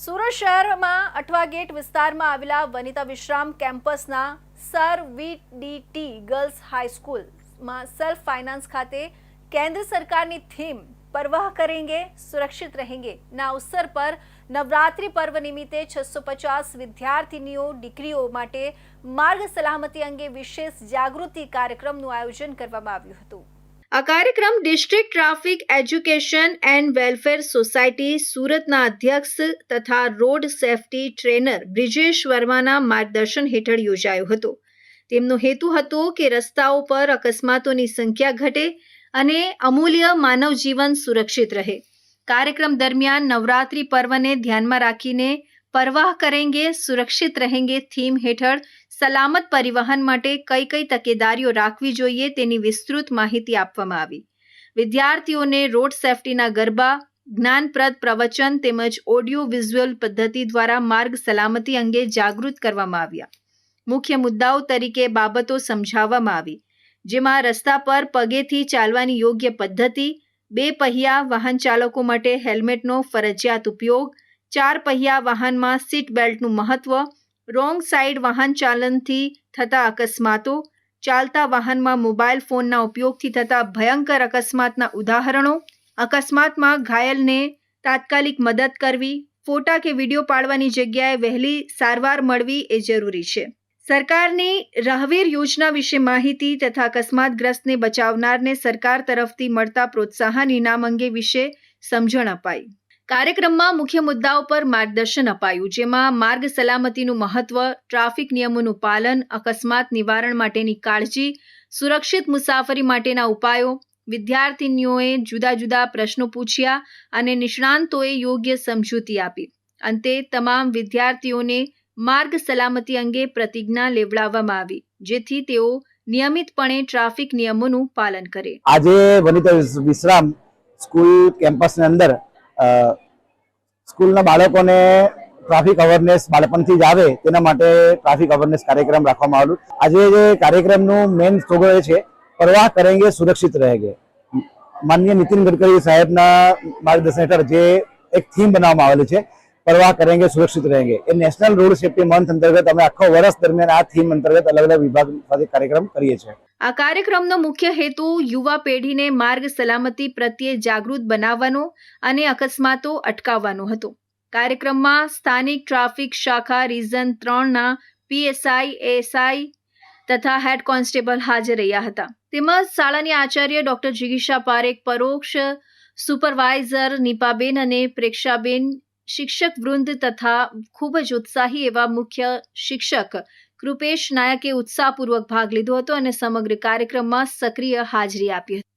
સુરત શહેરમાં અઠવા ગેટ વિસ્તારમાં આવેલા વનિતા વિશ્રામ કેમ્પસના સર વીડીટી ગર્લ્સ હાઈસ્કૂલમાં સેલ્ફ ફાઇનાન્સ ખાતે કેન્દ્ર સરકારની થીમ પરવાહ કરેંગે, સુરક્ષિત રહેંગે. ના અવસર પર નવરાત્રિ પર્વ નિમિત્તે છસો પચાસ વિદ્યાર્થીનીઓ દીકરીઓ માટે માર્ગ સલામતી અંગે વિશેષ જાગૃતિ કાર્યક્રમનું આયોજન કરવામાં આવ્યું હતું. આ કાર્યક્રમ district traffic education and welfare society સુરતના અધ્યક્ષ તથા રોડ સેફટી ટ્રેનર બ્રિજેશ વર્માના માર્ગદર્શન હેઠળ યોજાયો હતો. તેમનો હેતુ હતો કે રસ્તાઓ પર અકસ્માતોની સંખ્યા ઘટે અને અમૂલ્ય માનવ જીવન સુરક્ષિત રહે. કાર્યક્રમ દરમિયાન નવરાત્રિ પર્વને ધ્યાનમાં રાખીને પરવાહ કરેંગે, સુરક્ષિત રહેંગે થીમ હેઠળ સલામત પરિવહન માટે કઈ કઈ તકેદારીઓ રાખવી જોઈએ તેની વિસ્તૃત માહિતી આપવામાં આવી. વિદ્યાર્થીઓને રોડ સેફટીના ગરબા, જ્ઞાનપ્રદ પ્રવચન તેમજ ઓડિયો વિઝ્યુઅલ પદ્ધતિ દ્વારા માર્ગ સલામતી અંગે જાગૃત કરવામાં આવ્યા. મુખ્ય મુદ્દાઓ તરીકે બાબતો સમજાવવામાં આવી. જેમાં રસ્તા પર પગેથી ચાલવાની યોગ્ય પદ્ધતિ, બે પહિયા વાહન ચાલકો માટે હેલ્મેટનો ફરજિયાત ઉપયોગ, ચાર પહિયા વાહનમાં સીટ બેલ્ટનું મહત્વ રોંગ સાઇડ વાહન ચાલનથી થતા અકસ્માતો, ચાલતા વાહનમાં મોબાઈલ ફોનના ઉપયોગથી થતા ભયંકર અકસ્માતના ઉદાહરણો, અકસ્માતમાં ઘાયલને તાત્કાલિક મદદ કરવી, ફોટા કે વીડિયો પાડવાની જગ્યાએ વહેલી સારવાર મળવી એ જરૂરી છે. સરકારની રાહવીર યોજના વિશે માહિતી તથા અકસ્માતગ્રસ્તને બચાવનારને સરકાર તરફથી મળતા પ્રોત્સાહન ઇનામ અંગે વિશે સમજણ અપાઈ. કાર્યક્રમમાં મુખ્ય મુદ્દાઓ પર માર્ગદર્શન અપાયું, જેમાં માર્ગ સલામતીનું મહત્વ, ટ્રાફિક નિયમોનું પાલન, અકસ્માત નિવારણ માટેની કાળજી, સુરક્ષિત મુસાફરી માટેના ઉપાયો, વિદ્યાર્થીનીઓએ જુદા જુદા પ્રશ્નો પૂછ્યા અને નિષ્ણાંતોએ યોગ્ય સમજૂતી આપી. અંતે તમામ વિદ્યાર્થીઓને માર્ગ સલામતી અંગે પ્રતિજ્ઞા લેવડાવવામાં આવી, જેથી તેઓ નિયમિતપણે ટ્રાફિક નિયમોનું પાલન કરે. આજે વનિતા વિશ્રામ સ્કૂલ કેમ્પસની અંદર સ્કૂલના બાળકોને ટ્રાફિક અવેરનેસ બાળપણથી જ આવે તેના માટે ટ્રાફિક અવેરનેસ કાર્યક્રમ રાખવામાં આવેલું. આજે જે કાર્યક્રમનું મેઇન સ્લોગન છે પરવાહ કરેંગે સુરક્ષિત રહેંગે. માનનીય નીતિન ગડકરી સાહેબના માર્ગદર્શન હેઠળ જે એક થીમ બનાવવામાં આવેલી છે પરવાહ કરેંગે સુરક્ષિત રહેંગે. એ નેશનલ રોડ સેફ્ટી મંથ અંતર્ગત અમે આખો વર્ષ દરમિયાન આ થીમ અંતર્ગત અલગ અલગ વિભાગ સાથે કાર્યક્રમ કરીએ છીએ. આ કાર્યક્રમનો મુખ્ય હેતુ યુવા પેઢીને માર્ગ સલામતી પ્રત્યે જાગૃત બનાવવાનો અને અકસ્માતો અટકાવવાનો હતો. કાર્યક્રમમાં સ્થાનિક ટ્રાફિક શાખા રીઝન ત્રણના પીએસઆઈ, એએસઆઈ તથા હેડ કોન્સ્ટેબલ હાજર રહ્યા હતા. તેમજ શાળાની આચાર્ય ડોક્ટર જિગીશા પારેખ, પરોક્ષ સુપરવાઇઝર નીપાબેન અને પ્રેક્ષાબેન, શિક્ષક વૃંદ તથા ખૂબ જ ઉત્સાહી એવા મુખ્ય શિક્ષક કૃપેશ નાયકે ઉત્સાહપૂર્વક ભાગ લીધો હતો અને સમગ્ર કાર્યક્રમમાં સક્રિય હાજરી આપી હતી.